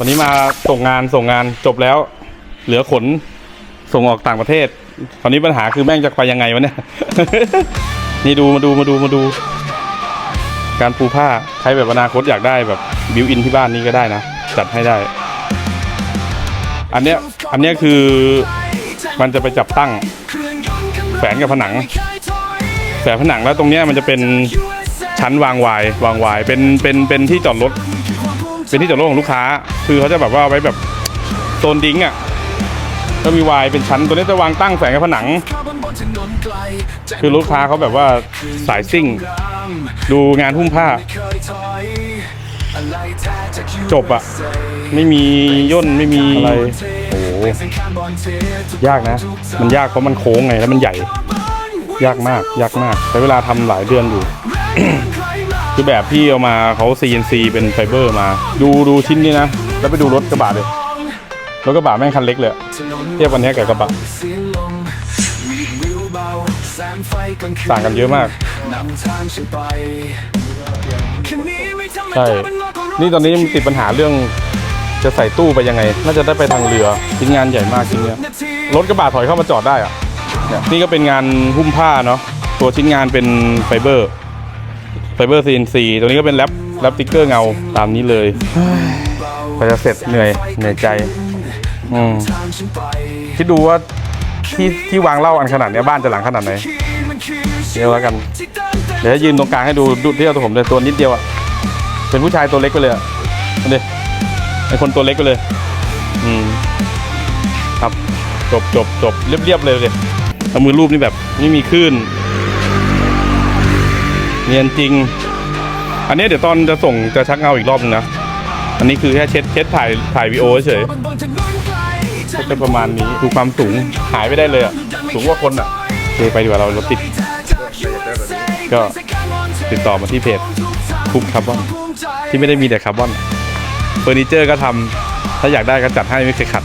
วันนี้มาส่งงานส่งงานจบแล้ว เหลือขนส่งออกต่างประเทศคราวนี้ปัญหาคือแม่งจะไปยังไงวะเนี่ย นี่ดูมาดูมาดูมาดู การปูผ้าใครแบบอนาคตอยากได้แบบบิวอินที่บ้านนี่ก็ได้นะ จัดให้ได้ อันเนี้ยอันเนี้ยคือมันจะไปจับตั้งแฝงกับผนังแฝงผนังแล้วตรงเนี้ยมันจะเป็นชั้นวางวายวางวายเป็นเป็นเป็นที่จอดรถ เป็นที่จอดรถของลูกค้า คือเขาจะแบบว่าไว้แบบโซนดิ้งอะก็มีวายเป็นชั้นตัวนี้จะวางตั้งแฝงกับผนัง คือลูกค้าเขาแบบว่าสายซิ่ง ดูงานหุ้มผ้า จบอะไม่มีย่นไม่มีอะไรโอ้โหยากนะ มันยากเพราะมันโค้งไงแล้วมันใหญ่ ยากมาก ยากมากใช้เวลาทำหลายเดือนอยู่ คือแบบพี่เอามาเขา CNC เป็นไฟเบอร์มา ดูดูชิ้นนี้นะ แล้วไปดูรถกระบะเลยรถกระบะแม่งคันเล็กเลย เทียบกันนี้กับกระบะต่างกันเยอะมากใช่นี่ตอนนี้มันติดปัญหาเรื่องจะใส่ตู้ไปยังไง น่าจะได้ไปทางเรือชิ้นงานใหญ่มากชิ้นเนี้ยรถกระบะถอยเข้ามาจอดได้อะเนี่ยนี่ก็เป็นงานหุ้มผ้าเนาะตัวชิ้นงานเป็นไฟเบอร์ ไฟเบอร์ CNC ตัวนี้ก็เป็นแรปแรปติ๊กเกอร์เงาตามนี้เลยพอจะเสร็จเหนื่อยเหนื่อยใจอืมคิดดูว่าที่ที่วางเหล้าอันขนาดเนี้ยบ้านจะหลังขนาดไหนเดี๋ยวแล้วกัน เดี๋ยวยืนตรงกลางให้ดูดูเที่ยวตัวผมเลยตัวนิดเดียวอะเป็นผู้ชายตัวเล็กไปเลยอะดูดิเป็นคนตัวเล็กไปเลย อืมครับจบจบจบเรียบเรียบเลยเลยเอามือรูปนี่แบบไม่มีคลื่น เนียนจริง อันนี้เดี๋ยวตอนจะส่งจะชักเงาอีกรอบนึงนะ อันนี้คือแค่เช็ดเช็ดถ่ายถ่ายวีโอเฉยก็จะประมาณนี้ดูความสูงหายไปได้เลยอะสูงกว่าคนอะโอเคไปดีกว่าเรารถติด ก็ติดต่อมาที่เพจคุปคาร์บอนที่ไม่ได้มีแต่คาร์บอนเฟอร์นิเจอร์ก็ทำถ้าอยากได้ก็จัดให้ไม่เคยขัด